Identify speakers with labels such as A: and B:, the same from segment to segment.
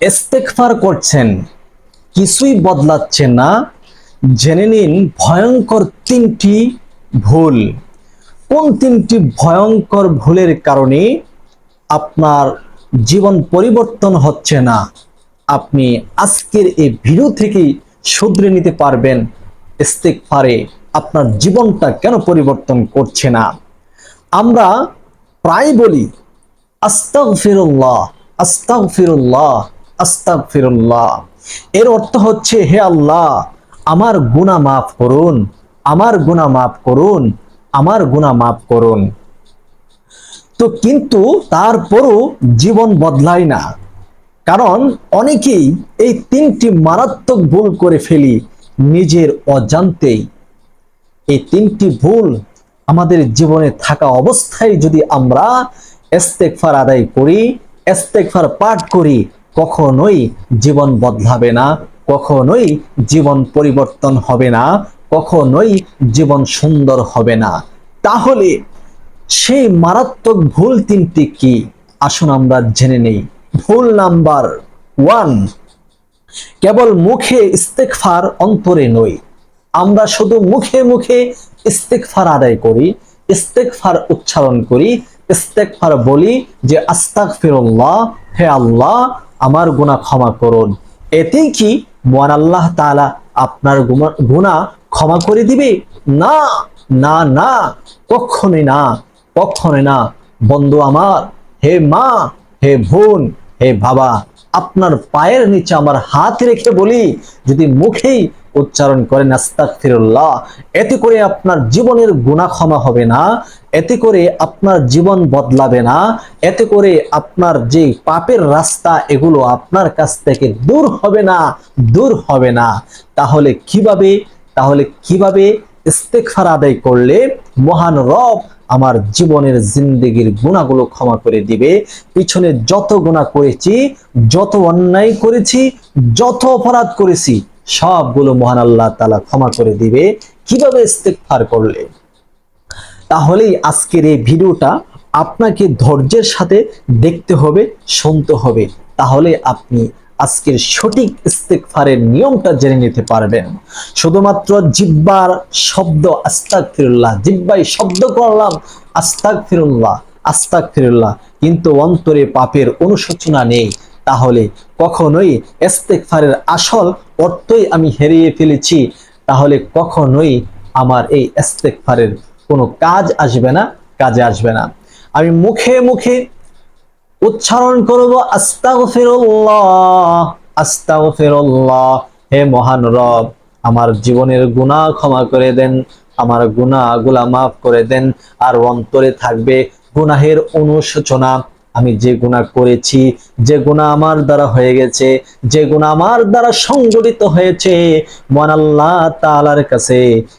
A: ইস্তেকফার করছেন, কিছুই বদলাচ্ছে না। জেনে নিন ভয়ঙ্কর তিনটি ভুল। কোন তিনটি ভয়ঙ্কর ভুলের কারণে আপনার জীবন পরিবর্তন হচ্ছে না? আপনি আজকের এই ভিডিও থেকেই শুধরে নিতে পারবেন ইস্তেকফারে আপনার জীবনটা কেন পরিবর্তন করছে না? আমরা প্রায় বলি আস্তাগ ফিরুল্লাহ এর অর্থ হচ্ছে, হে আল্লাহ, আমার গুনাহ মাফ করুন, আমার গুনাহ মাফ করুন, আমার গুনাহ মাফ করুন। তো কিন্তু তারপরও জীবন বদলায় না। কারণ অনেকেই এই তিনটি মারাত্মক ভুল করে ফেলি নিজের অজান্তেই। এই তিনটি ভুল আমাদের জীবনে থাকা অবস্থায় যদি আমরা ইস্তেগফার আদায় করি, ইস্তেগফার পাঠ করি কখনোই জীবন বদলাবে না, কখনোই জীবন পরিবর্তন হবে না, কখনোই জীবন সুন্দর হবে না। তাহলে সেই মারাত্মক ভুল তিনটি কি? আসুন আমরা জেনে নেই। ভুল নাম্বার ওয়ান, কেবল মুখে ইস্তেকফার অন্তরে নই। আমরা শুধু মুখে মুখে ইস্তেকফার আদায় করি ইস্তেকফার উচ্চারণ করি ইস্তেকফার বলি যে আস্তাক ফিরুল্লাহ হে আল্লাহ আমার গুণা ক্ষমা করুন। এতেই কি মহান আল্লাহ তালা আপনার গুণা ক্ষমা করে দিবে? না না না, কখনই না কখনই না। বন্ধু আমার, হে মা, হে বোন, হে বাবা আপনার পায়ের নিচে আমার হাত রেখে বলি, যদি মুখেই উচ্চারণ করেন, আস্তাগফিরুল্লাহ, এতে করে আপনার জীবনের গুনাহ ক্ষমা হবে না, এতে করে আপনার জীবন বদলাবে না, এতে করে আপনার যে পাপের রাস্তা, এগুলো আপনার কাছ থেকে দূর হবে না, দূর হবে না। তাহলে কীভাবে? তাহলে কীভাবে? ইস্তেগফার আদায় করলে মহান রব আমার জীবনের জিন্দগির গুণাগুলো ক্ষমা করে দিবে। পিছনে যত গুণা করেছি, যত অন্যায় করেছি, যত অপরাধ করেছি, সবগুলো মহান আল্লাহ তালা ক্ষমা করে দিবে। কীভাবে ইস্তেগফার করলে? তাহলেই আজকের এই ভিডিওটা আপনাকে ধৈর্যের সাথে দেখতে হবে, শুনতে হবে। তাহলে আপনি আজকের সঠিক ইস্তেগফারের নিয়মটা জেনে নিতে পারবেন। শুধুমাত্র জিব্বার শব্দ আস্তাক ফিরুল্লাহ জিব্বাই শব্দ করলাম আস্তাক ফিরুল্লাহ আস্তাক ফিরুল্লাহ কিন্তু অন্তরে পাপের অনুশোচনা নেই। তাহলে কখনোই ইস্তেগফারের আসল অর্থই আমি হারিয়ে ফেলেছি। তাহলে কখনোই আমার এই ইস্তেগফারের কোনো কাজ আসবে না, কাজে আসবে না। আমি মুখে মুখে উচ্চারণ করব আস্তাগফিরুল্লাহ হে মহান রব, আমার জীবনের গুনাহ ক্ষমা করে দেন, আমার গুনাহগুলা মাফ করে দেন, আর অন্তরে থাকবে গুনাহের অনুশোচনা। আমি যে গুনাহ করেছি, যে গুনাহ আমার দ্বারা হয়ে গেছে, যে গুনাহ আমার দ্বারা সংগঠিত হয়েছে, মহান আল্লাহ তাআলার কাছে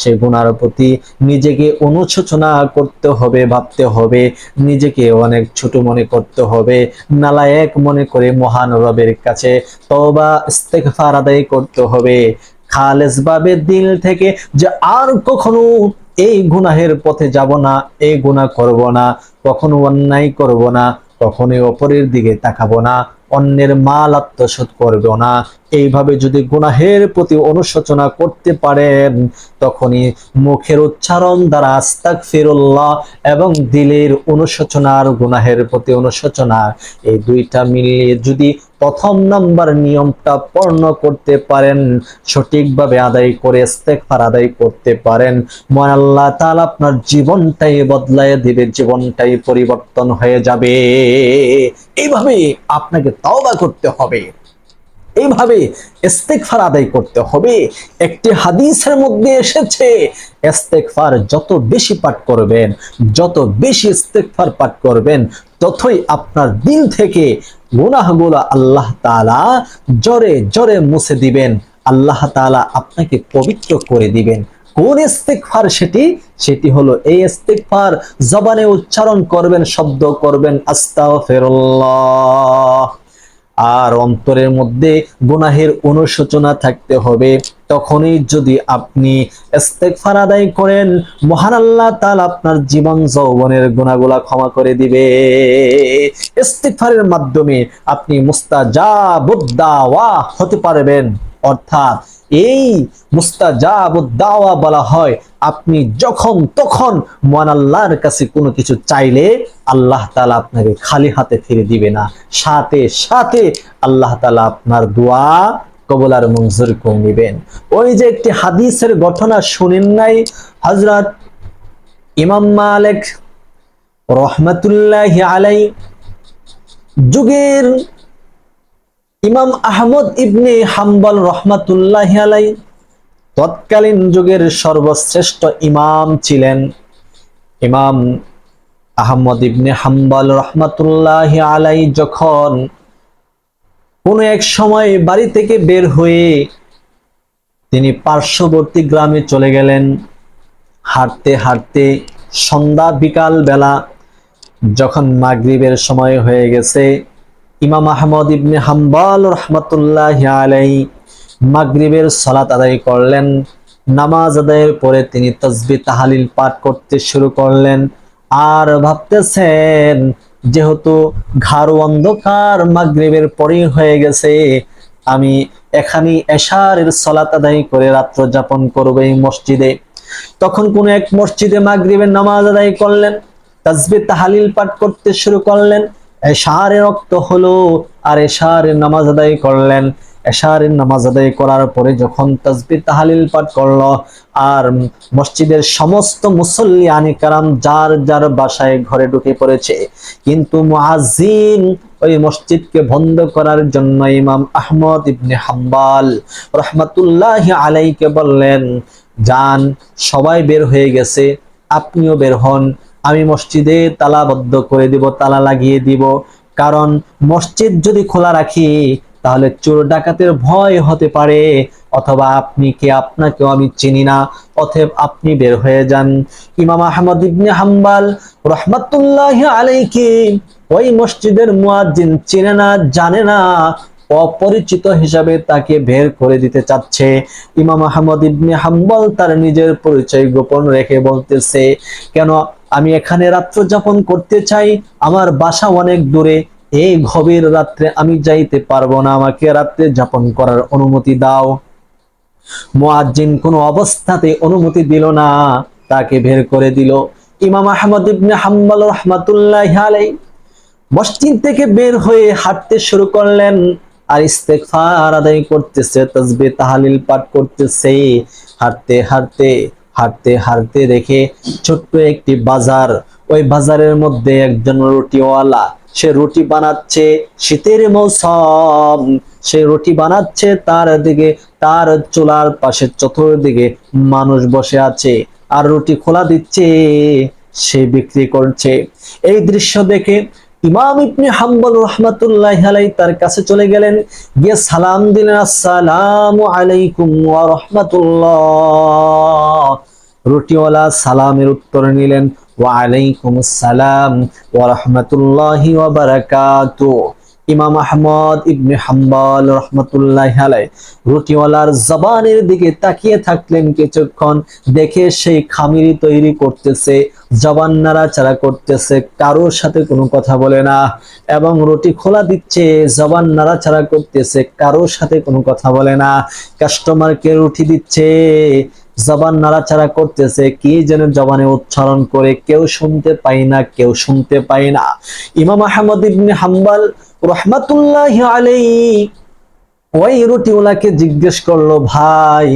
A: সে গুনার প্রতি নিজেকে অনুশোচনা করতে হবে, ভাবতে হবে, নিজেকে অনেক ছোট মনে করতে হবে, নালায়েক মনে করে মহান রবের কাছে তবা ইস্তেগফার আদায় করতে হবে। খালেস ভাবে দিল থেকে যে আর কখনো এই গুনাহের পথে যাব না, এই গুনাহ করব না, কখনো অন্যায় করব না কখনোই অপরের দিকে তাকাবো না অন্যের মাল আত্মসাৎ করব না। এইভাবে যদি গুনাহের প্রতি অনুশোচনা করতে পারেন, তখনই মুখের উচ্চারণ দ্বারা আস্তাক ফিরুল্লাহ এবং দিলের অনুশোচনার, গুনাহের প্রতি অনুশোচনা, এই দুইটা মিলিয়ে যদি প্রথম নাম্বার নিয়মটা পূর্ণ করতে পারেন, সঠিকভাবে আদায় করে ইস্তেগফার আদায় করতে পারেন, মহান আল্লাহ তাআলা আপনার জীবনটাই বদলায় দিবে, জীবনটাই পরিবর্তন হয়ে যাবে। এইভাবে আপনাকে তওবা করতে হবে। এইভাবে ইস্তেগফার আদায় করতে হবে। একটি হাদিসের মধ্যে এসেছে, ইস্তেগফার যত বেশি পাঠ করবেন, যত বেশি ইস্তেগফার পাঠ করবেন, ততই আপনার দিল থেকে গুনাহগুলো আল্লাহ তাআলা জোরে জোরে মুছে দিবেন। আল্লাহ তাআলা আপনাকে পবিত্র করে দিবেন। কোন ইস্তেগফার সেটি? সেটি হলো এই ইস্তেগফার জবানে উচ্চারণ করবেন, শব্দ করবেন, আস্তাগফিরুল্লাহ। আর অন্তরের মধ্যে গুনাহের অনুশোচনা থাকতে হবে। তখনই যদি আপনি ইস্তেগফার আদায় করেন, মহান আল্লাহ তাআলা আপনার জীবন যৌবনের গুনাহগুলা ক্ষমা করে দিবে। ইস্তেগফারের মাধ্যমে আপনি মুস্তাজাবুদ দাওয়া হতে পারবেন। অর্থাৎ এই মুস্তাজাবুদ দাওয়া বলা হয়, আপনি যখন তখন মহান আল্লাহর কাছে কোনো কিছু চাইলে আল্লাহ তাআলা আপনাকে খালি হাতে ফিরে দিবে না। সাথে সাথে আল্লাহ তাআলা আপনার দোয়া কবল আর মঞ্জুর করে নেবেন। ওই যে একটি হাদিসের ঘটনা শুনেন নাই, হযরত ইমাম মালিক রহমাতুল্লাহি আলাই যুগের ইমাম আহমদ ইবনে হাম্বল রহমাতুল্লাহি আলাই তৎকালীন যুগের সর্বশ্রেষ্ঠ ইমাম ছিলেন ইমাম আহমদ ইবনে হাম্বল রহমাতুল্লাহি আলাই যখন কোনো এক সময় বাড়ি থেকে বের হয়ে তিনি পার্শ্ববর্তী গ্রামে চলে গেলেন। হাঁটতে হাঁটতে সন্ধ্যা বিকাল বেলা যখন মাগরিবের সময় হয়ে গেছে ইমাম আহমদ ইবনে হাম্বাল রহমতুল্লাহ আলাই মাগরিবের সালাত আদায় করলেন। নামাজ আদায়ের পরে তিনি তসবি তাহালিল পাঠ করতে শুরু করলেন। আর ভাবতেছেন, যেহেতু ঘাড় অন্ধকার, মাগরিবের পরেই হয়ে গেছে, আমি এখানে এশারের সলাত আদায় করে রাত্র যাপন করব এই মসজিদে। তখন কোন এক মসজিদে মাগরিবের নামাজ আদায় করলেন তাজবি তাহালিল পাঠ করতে শুরু করলেন। এশারে রক্ত হলো আর এশারের নামাজ আদায় করলেন। এশারের নামাজ আদায় করার পরে যখন তাজবি তাহালিল পাঠ করল আর মসজিদের সমস্ত মুসল্লি আনি কারাম যার যার বাসায় ঘরে ঢুকে পড়েছে। কিন্তু মুআজ্জিন ওই মসজিদকে বন্ধ করার জন্য ইমাম আহমদ ইবনে হাম্বাল রহমাতুল্লাহ আলাইকে বললেন যান সবাই বের হয়ে গেছে, আপনিও বের হন। আমি মসজিদে তালাবদ্ধ করে দিব, তালা লাগিয়ে দিব। কারণ মসজিদ যদি খোলা রাখি, তাহলে চোর ডাকাতের ভয় হতে পারে। অথবা আপনি কে আপনাকেও আমি চিনি না অতএব আপনি বের হয়ে যান। ইমাম আহমদ ইবনে হাম্বাল রহমাতুল্লাহ আলাইকে ওই মসজিদের মুয়াজ্জিন চিনে না, জানে না, অপরিচিত হিসাবে তাকে বের করে দিতে চাচ্ছে। ইমাম আহমদ ইবনে হাম্বল তার নিজের পরিচয় গোপন রেখে বলতেছে, কেন আমি এখানে রাত্র যাপন করতে চাই, আমার বাসা অনেক দূরে। এই গভীর রাত্রে আমি যাইতে পারব না, আমাকে রাত্রে যাপন করার অনুমতি দাও। মুয়াজ্জিন কোনো অবস্থাতে অনুমতি দিল না, তাকে বের করে দিল। ইমাম আহমদ ইবনে হাম্বল রহমাতুল্লাহ আলাই মসজিদ থেকে বের হয়ে হাঁটতে শুরু করলেন আর ইস্তেগফার আদায় করতেছে তসবি তাহালিল পাঠ করতেছে। হাঁটতে হাঁটতে হাঁটতে হাঁটতে দেখে ছোট্ট একটি বাজার। ওই বাজারের মধ্যে একজন রুটিওয়ালা, সে রুটি বানাচ্ছে শীতের মৌসুম। সে রুটি বানাচ্ছে তার দিকে, তার চুলার পাশে চতুর্দিকে মানুষ বসে আছে আর রুটি খোলা দিচ্ছে, সে বিক্রি করছে। এই দৃশ্য দেখে ইমাম ইবনে হাম্বল রহমাতুল্লাহ আলাই তার কাছে চলে গেলেন, গিয়ে সালাম দিলেন, আসসালামু আলাইকুম ওয়া রাহমাতুল্লাহ। রুটিওয়ালা সালামের উত্তর নিলেন ওয়া আলাইকুম আসসালাম ওয়া রাহমাতুল্লাহি ওয়া বারাকাতুহু। ইমাম আহমদ ইবনে হাম্বল রহমতুল্লাহ আলাই রুটিওয়ালার জবানের দিকে তাকিয়ে থাকলেন কিছুক্ষণ, দেখে সেই খামিরি তৈরি করতেছে, জবান নাড়াচাড়া করতেছে, কারোর সাথে কোনো কথা বলে না, এবং রুটি খোলা দিচ্ছে, জবান নাড়াচাড়া করতেছে, কারোর সাথে কোনো কথা বলে না, কাস্টমারকে রুটি দিচ্ছে জবান নাড়াচাড়া করতেছে, কি যেন জবানে উচ্চারণ করে কেউ শুনতে পাই না, কেউ শুনতে পাই না। ইমাম আহমদ ইবনে হাম্বাল রহমাতুল্লাহ আলাই ওই রুটিওয়ালাকে জিজ্ঞেস করল, ভাই,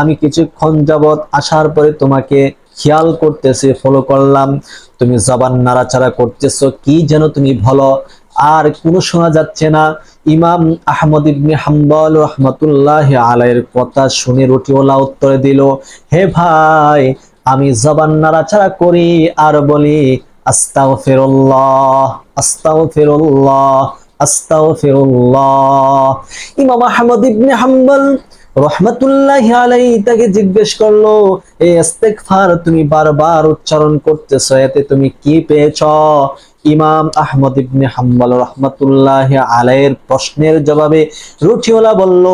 A: আমি কিছুক্ষণ যাবৎ আসার পরে তোমাকে খেয়াল করতেছি ফলো করলাম। তুমি জবান নাড়াচাড়া করতেছো, কি যেন তুমি বলো? আর কোনো শোনা যাচ্ছে না। ইমাম আহমদ ইবনে হাম্বল রহমতুল্লাহ আলাইয়ের কথা শুনে রুটিওয়ালা উত্তরে দিল, হে ভাই, আমি জবান নাড়াচাড়া করি আর বলি, আস্তাগফিরুল্লাহ আস্তাগফিরুল্লাহ আস্তাগফিরুল্লাহ। ইমাম আহমদ ইবনে হাম্বল রহমতুল্লাহ আলাই তাকে জিজ্ঞেস করল এই ইস্তেগফার তুমি বারবার উচ্চারণ করতেছো, এতে তুমি কি পেয়েছ? ইমাম আহমদ ইবনে হাম্বল রহমাতুল্লাহ আলাইয়ের প্রশ্নের জবাবে রুটিওয়ালা বলল,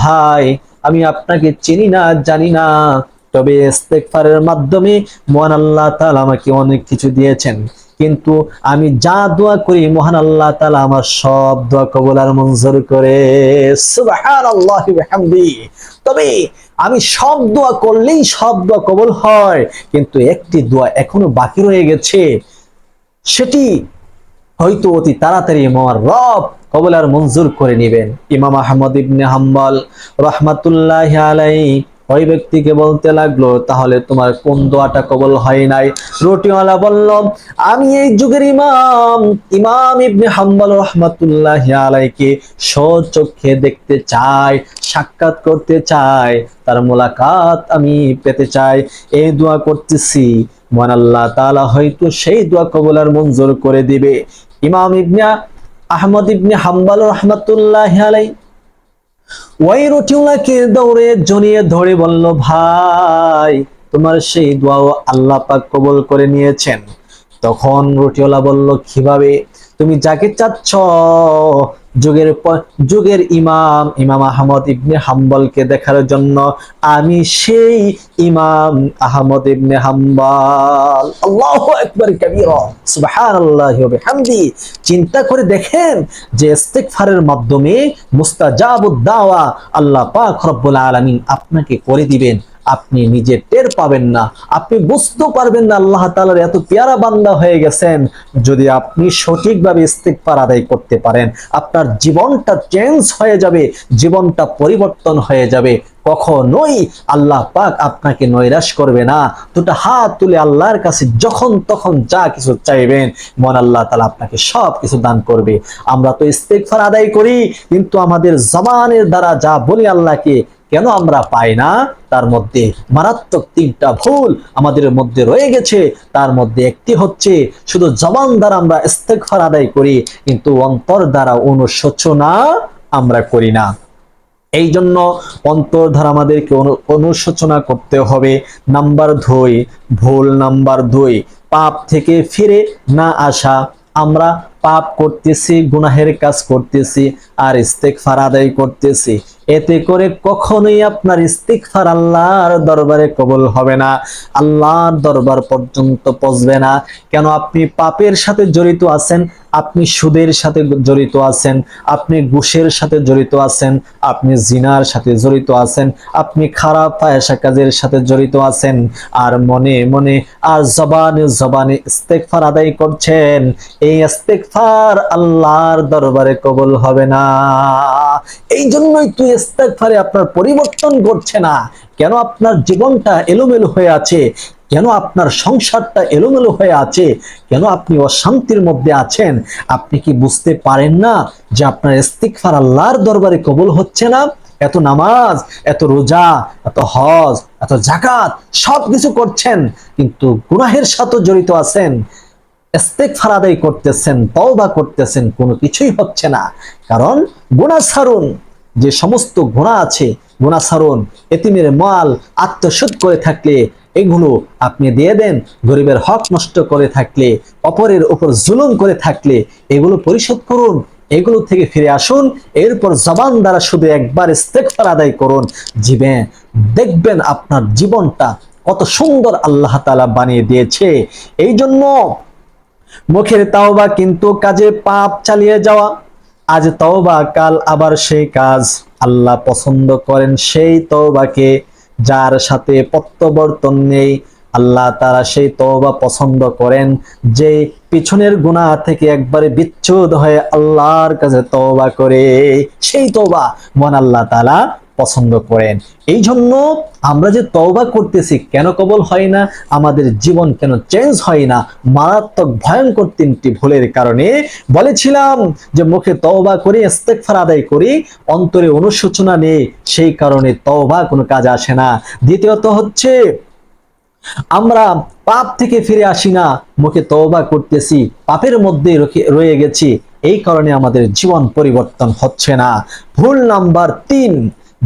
A: ভাই, আমি আপনাকে চিনি না, জানি না। তবে ইস্তেগফারের মাধ্যমে মহান আল্লাহ তাআলা আমাকে অনেক কিছু দিয়েছেন। কিন্তু আমি যা দোয়া করি, মহান আল্লাহ তাআলা আমার সব দোয়া কবুল আর মঞ্জুর করে। তবে আমি সব দোয়া করলেই সব দোয়া কবুল হয়, কিন্তু একটি দোয়া এখনও বাকি রয়ে গেছে। সেটি হয়তো অতি তাড়াতাড়ি আমার রব কবল আর মঞ্জুর করে নেবেন। ইমাম আহমদ ইবনে হাম্বল রহমাতুল্লাহ আলাই ওই ব্যক্তিকে বলতে লাগল, তাহলে তোমার কোন দোয়াটা কবল হয় নাই? রুটিওয়ালা বলল, আমি এই যুগের ইমাম ইমাম ইবনে হাম্বল রহমাতুল্লাহ আলাইকে সচক্ষে দেখতে চাই, সাক্ষাৎ করতে চাই, তার মোলাকাত আমি পেতে চাই এই দোয়া করতেছি। মহান আল্লাহ তালা হয়তো সেই দোয়া কবলার মঞ্জুর করে দিবে। ইমাম ইবনা আহমদ ইবনে হাম্বাল রহমতুল্লাহ আলাই ওয়াই রটিউলাকে দৌড়ে জড়িয়ে ধরে বলল, ভাই, তোমার সেই দোয়াও আল্লাহ পাক কবল করে নিয়েছেন। তখন রটিওলা বলল, কীভাবে? তুমি যাকে চাচ্ছ। যুগের যুগের ইমাম ইমাম আহমদ ইবনে হাম্বলকে দেখার জন্য আমি সেই ইমাম আহমদ ইবনে হাম্বল। আল্লাহু আকবার কাবীরা, সুবহানাল্লাহি ওয়া বিহামদি। চিন্তা করে দেখেন যে ইস্তেগফারের মাধ্যমে মুস্তাজাবুদ দাওয়া আল্লাহ পাক রব্বুল আলামিন আপনাকে করে দিবেন। আপনি নিজে টের পাবেন না। আপনি বুঝতে পারবেন না আল্লাহ তাআলার এত পেয়ারা বান্দা হয়ে গেছেন। যদি আপনি সঠিকভাবে ইস্তেগফার আদায় করতে পারেন, আপনার জীবনটা চেঞ্জ হয়ে যাবে, জীবনটা পরিবর্তন হয়ে যাবে। কখনোই আল্লাহ পাক আপনাকে নৈরাশ করবে না। দুটো হাত তুলে আল্লাহর কাছে যখন তখন যা কিছু চাইবেন, মন আল্লাহ তালা আপনাকে সব কিছু দান করবে। আমরা তো ইস্তেগফার আদায় করি, কিন্তু আমাদের জবানের দ্বারা যা বলি আল্লাহকে কেন আমরা পাই না? তার মধ্যে মারাত্মক তিনটা ভুল আমাদের মধ্যে রয়ে গেছে। তার মধ্যে একটি হচ্ছে, শুধু জবান দ্বারা আমরা ইস্তেগফার আদায় করি, কিন্তু অন্তর দ্বারা অনুশোচনা আমরা করি না। এই জন্য অন্তর ধারা আমাদেরকে অনু- অনুশোচনা করতে হবে। নাম্বার দুই, ভুল নাম্বার দুই, পাপ থেকে ফিরে না আসা। আমরা পাপ করতেছি, গুনাহের কাজ করতেছি আর ইস্তেকফার আদায় করতেছি। এতে করে কখনোই আপনার ইস্তিকফার আল্লাহর দরবারে কবুল হবে না। আল্লাহর দরবার পর্যন্ত পৌঁছবে না। কেন আপনি পাপের সাথে জড়িত আছেন? আপনি সুদের সাথে জড়িত আছেন। আপনি ঘুষের সাথে জড়িত আছেন। আপনি জিনার সাথে জড়িত আছেন। আপনি খারাপ ফায়সা কাজের সাথে জড়িত আছেন। আর মনে মনে আর জবানে জবানে ইস্তেকফার আদায় করছেন। এই ইস্তেকফার আল্লাহর দরবারে কবুল হবে না। এই জন্যই তুই ইস্তেকফারে আপনার পরিবর্তন ঘটছে না। কেন আপনার জীবনটা এলোমেলো হয়ে আছে? কেন আপনার সংসারটা এলোমেলো হয়ে আছে? কেন আপনি অশান্তির মধ্যে আছেন? আপনি কি বুঝতে পারেন না যে আপনার ইস্তিকফার আল্লাহর দরবারে কবুল হচ্ছে না? এত নামাজ, এত রোজা, এত হজ, এত জাকাত সব কিছু করছেন, কিন্তু গুনাহের সাথে জড়িত আছেন। ইস্তেগফার আদায় করতেছেন, তওবা করতেছেন, কোনো কিছুই হচ্ছে না। কারণ গুনাহ ছাড়ুন যে সমস্ত গুণা আছে গুণা ছাড়ুন এতিমের মাল আত্মসাৎ করে থাকলে এগুলো আপনি দিয়ে দেন, গরিবের হক নষ্ট করে থাকলে, অপরের উপর জুলুম করে থাকলে এগুলো পরিশোধ করুন, এগুলো থেকে ফিরে আসুন, এরপর জবান দ্বারা শুধু একবার ইস্তেগফার আদায় করুন। জীবে দেখবেন আপনার জীবনটা কত সুন্দর আল্লাহ তাআলা বানিয়ে দিয়েছে। এই জন্য মুখের তাওবা কিন্তু কাজে পাপ চালিয়ে যাওয়া। আজ তওবা কাল আবার সেই কাজ। আল্লাহ পছন্দ করেন সেই তওবাকে, যার সাথে প্রত্যাবর্তন নেই। আল্লাহ তারা সেই তওবা পছন্দ করেন, যে পিছনের গুনাহ থেকে একবারে বিচ্ছুদ হয়ে আল্লাহর কাছে তওবা করে। সেই তওবা মন আল্লাহ তাআলা পছন্দ করেন। এই জন্য আমরা যে তওবা করতেছি কেন কবল হয় না? আমাদের জীবন কেন চেঞ্জ হয় না? মারাত্মক ভয়ঙ্কর তিনটি ভুলের কারণে বলেছিলাম যে মুখে তওবা করি, ইস্তেগফার আদায় করি, অন্তরে অনুশোচনা নেই, সেই কারণে তওবা কোনো কাজ আসে না। দ্বিতীয়ত হচ্ছে, আমরা পাপ থেকে ফিরে আসি না, মুখে তওবা করতেছি, পাপের মধ্যে রয়ে গেছি, এই কারণে আমাদের জীবন পরিবর্তন হচ্ছে না। ভুল নাম্বার তিন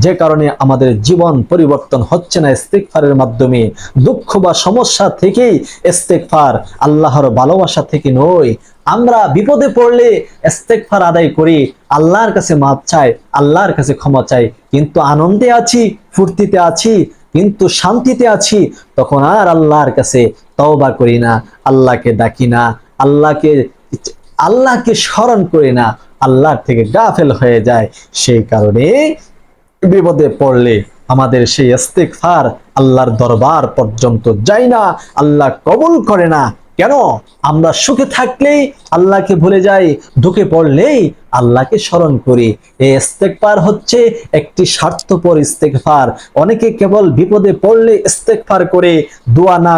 A: যে কারণে আমাদের জীবন পরিবর্তন হচ্ছে না ইস্তেকফারের মাধ্যমে। দুঃখ বা সমস্যা থেকেই ইস্তেকফার আল্লাহর ভালোবাসা থেকে নয়। আমরা বিপদে পড়লে ইস্তেকফার আদায় করি, আল্লাহর কাছে মাপ চাই, আল্লাহর কাছে ক্ষমা চাই। কিন্তু আনন্দে আছি, ফুর্তিতে আছি, কিন্তু শান্তিতে আছি, তখন আর আল্লাহর কাছে তওবা করি না, আল্লাহকে ডাকি না, আল্লাহকে আল্লাহকে স্মরণ করি না, আল্লাহর থেকে গাফেল হয়ে যায় সেই কারণে বিপদে পড়লে আমাদের সেই ইস্তেগফার আল্লাহর দরবার পর্যন্ত যায় না, আল্লাহ কবুল করে না। কেন? আমরা সুখে থাকলেই আল্লাহকে ভুলে যাই দুঃখে পড়লেই আল্লাহকে স্মরণ করি। এই ইস্তেগফার হচ্ছে একটি স্বার্থপর ইস্তেগফার। অনেকে কেবল বিপদে পড়লে ইস্তেগফার করে, দোয়া না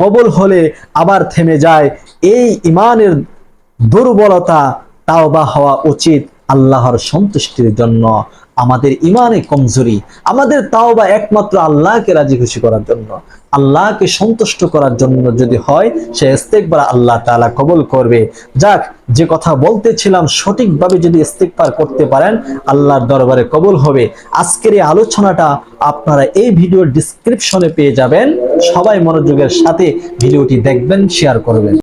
A: কবুল হলে আবার থেমে যায়। এই ইমানের দুর্বলতা তাওবা হওয়া উচিত আল্লাহর সন্তুষ্টির জন্য। আমাদের ইমানে কমজোরি, আমাদের তাওবা একমাত্র আল্লাহকে রাজি খুশি করার জন্য, আল্লাহকে সন্তুষ্ট করার জন্য যদি হয়, সে ইস্তেকবার আল্লাহ তাআলা কবুল করবে। যাক, যে কথা বলতেছিলাম সঠিকভাবে যদি ইস্তেকবার করতে পারেন, আল্লাহর দরবারে কবল হবে। আজকের এই আলোচনাটা আপনারা এই ভিডিওর ডিসক্রিপশনে পেয়ে যাবেন। সবাই মনোযোগের সাথে ভিডিওটি দেখবেন শেয়ার করবেন।